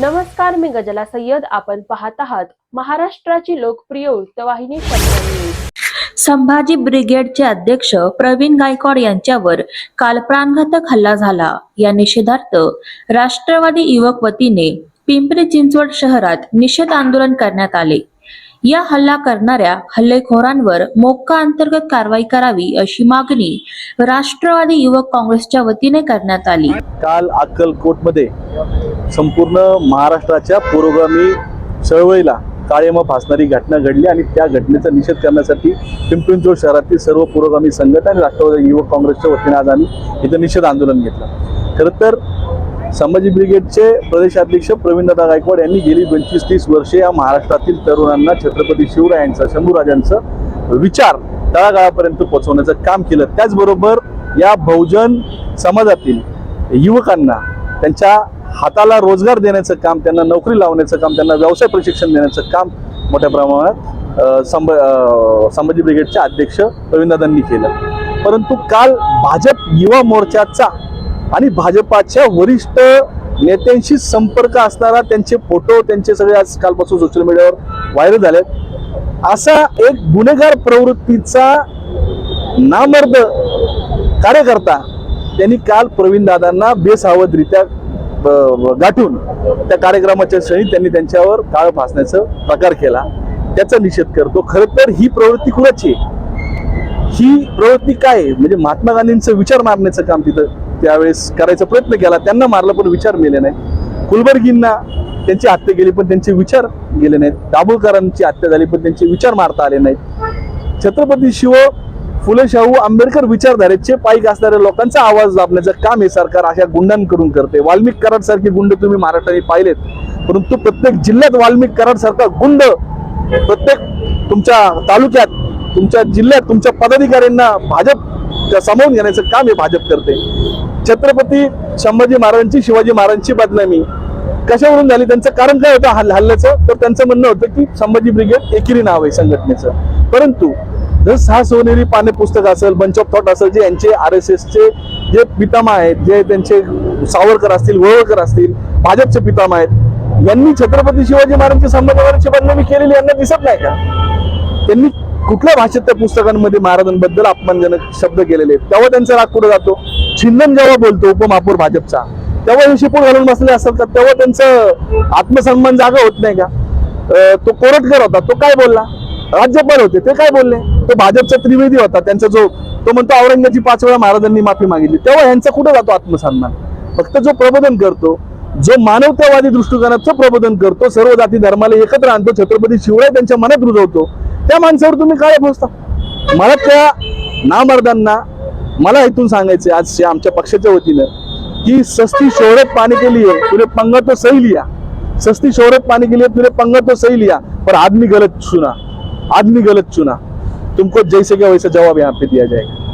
नमस्कार मी गजला सय्यद. आपण पाहत आहात महाराष्ट्राची लोकप्रिय वृत्तवाहिनी संभाजी ब्रिगेडचे अध्यक्ष प्रवीण गायकवाड यांच्यावर काल प्राणघातक हल्ला झाला. या निषेधार्थ राष्ट्रवादी युवक वतीने पिंपरी चिंचवड शहरात निषेध आंदोलन करण्यात आले. या हल्ला करणाऱ्या हल्लेखोरांवर मोक्का अंतर्गत कारवाई करावी अशी मागणी राष्ट्रवादी युवक काँग्रेसच्या वतीने करण्यात आली. काल अक्कलकोटमध्ये संपूर्ण महाराष्ट्राच्या पुरोगामी चळवळीला काळेमा फासणारी घटना घडली आणि त्या घटनेचा निषेध करण्यासाठी पिंपरी चिंचवड शहरातील सर्व पुरोगामी संघटना आणि राष्ट्रवादी युवक काँग्रेसच्या वतीने आज आम्ही इथं निषेध आंदोलन घेतलं. खरं तर संभाजी ब्रिगेडचे प्रदेशाध्यक्ष प्रवीणदादा गायकवाड यांनी गेली पंचवीस तीस वर्षे या महाराष्ट्रातील तरुणांना छत्रपती शिवरायांचं शंभूराजांचं विचार तळागाळापर्यंत पोहोचवण्याचं काम केलं. त्याचबरोबर या बहुजन समाजातील युवकांना त्यांच्या हाताला रोजगार देण्याचं काम त्यांना नोकरी लावण्याचं काम त्यांना व्यवसाय प्रशिक्षण देण्याचं काम मोठ्या प्रमाणात संभ संभाजी ब्रिगेडचे अध्यक्ष प्रवीणदादांनी केलं. परंतु काल भाजप युवा मोर्चाचा आणि भाजपाच्या वरिष्ठ नेत्यांशी संपर्क असणारा त्यांचे फोटो त्यांचे सगळे आज कालपासून सोशल मीडियावर व्हायरल झालेत. असा एक गुन्हेगार प्रवृत्तीचा नामर्द कार्यकर्ता त्यांनी काल प्रवीण दादांना बेसावधरित्या गाठून त्या कार्यक्रमाच्या क्षणी त्यांनी त्यांच्यावर काळ फासण्याचा प्रकार केला. त्याचा निषेध करतो. खर तर ही प्रवृत्ती कुणाची? आहे ही प्रवृत्ती काय? आहे? म्हणजे महात्मा गांधींचं विचार मारण्याचं काम तिथं त्यावेळेस करायचा प्रयत्न केला. त्यांना मारलं पण विचार मेले नाही कुलबर्गींना त्यांची हत्या केली पण त्यांचे विचार गेले नाहीत. दाभोळकरांची हत्या झाली पण त्यांचे विचार मारता आले नाहीत. छत्रपती शिव फुले शाहू आंबेडकर विचारधारेचे पाईक असणाऱ्या लोकांचा आवाज दाबण्याचं काम हे सरकार अशा गुंडांकडून करते. वाल्मिक कराड सारखे गुंड तुम्ही महाराष्ट्राने पाहिलेत. परंतु प्रत्येक जिल्ह्यात वाल्मिक कराड सारखा गुंड प्रत्येक तुमच्या तालुक्यात तुमच्या जिल्ह्यात तुमच्या पदाधिकाऱ्यांना भाजप सामावून घेण्याचं काम हे भाजप करते. छत्रपती संभाजी महाराजांची शिवाजी महाराजांची बदनामी कशावरून झाली? त्यांचं कारण काय होतं हल्ल हल्ल्याचं? तर त्यांचं म्हणणं होतं की संभाजी ब्रिगेड एकेरी नाव आहे संघटनेचं. परंतु जर सहा सोनेरी पाने पुस्तक असेल बंच ऑफ थॉट असेल जे यांचे आर एस एसचे जे पितामा आहेत जे त्यांचे सावरकर असतील वळवळकर असतील भाजपचे पितामा आहेत यांनी छत्रपती शिवाजी महाराजांची संभाजी महाराजांची बदनामी केलेली यांना दिसत नाही का? त्यांनी कुठल्या भाषेत त्या पुस्तकांमध्ये महाराजांबद्दल अपमानजनक शब्द केलेले तेव्हा त्यांचा राग कुठे जातो? छिन्नम जेव्हा बोलतो उपमहापूर भाजपचा तेव्हा हे शिपूर घालून बसले असतात तर तेव्हा त्यांचं आत्मसन्मान जागा होत नाही का? तो कोरटकर होता तो काय बोलला? राज्यपाल होते ते काय बोलले? तो भाजपचा त्रिवेदी होता त्यांचा जो तो म्हणतो औरंगाची पाच वेळा महाराजांनी माफी मागितली. तेव्हा यांचा कुठं जातो आत्मसन्मान? फक्त जो प्रबोधन करतो जो मानवतावादी दृष्टिकोनाचं प्रबोधन करतो सर्व जाती धर्माला एकत्र आणतो छत्रपती शिवराय त्यांच्या मनात रुजवतो त्या माणसावर तुम्ही काय पोचता? मला त्या नामर्दांना मला इथून सांगायचं आज आमच्या पक्षाच्या वतीनं की सस्ती शोहरत पाणी के लिए तुले पंगा तो सही लिया. सस्ती शोहरत पाणी के लिए तुले पंग तो सही लिया. पर आदमी गलत चुना. आदमी गलत चुना. तुमको जैसे क्या वैसा जवाब यहाँ पे दिया जाएगा।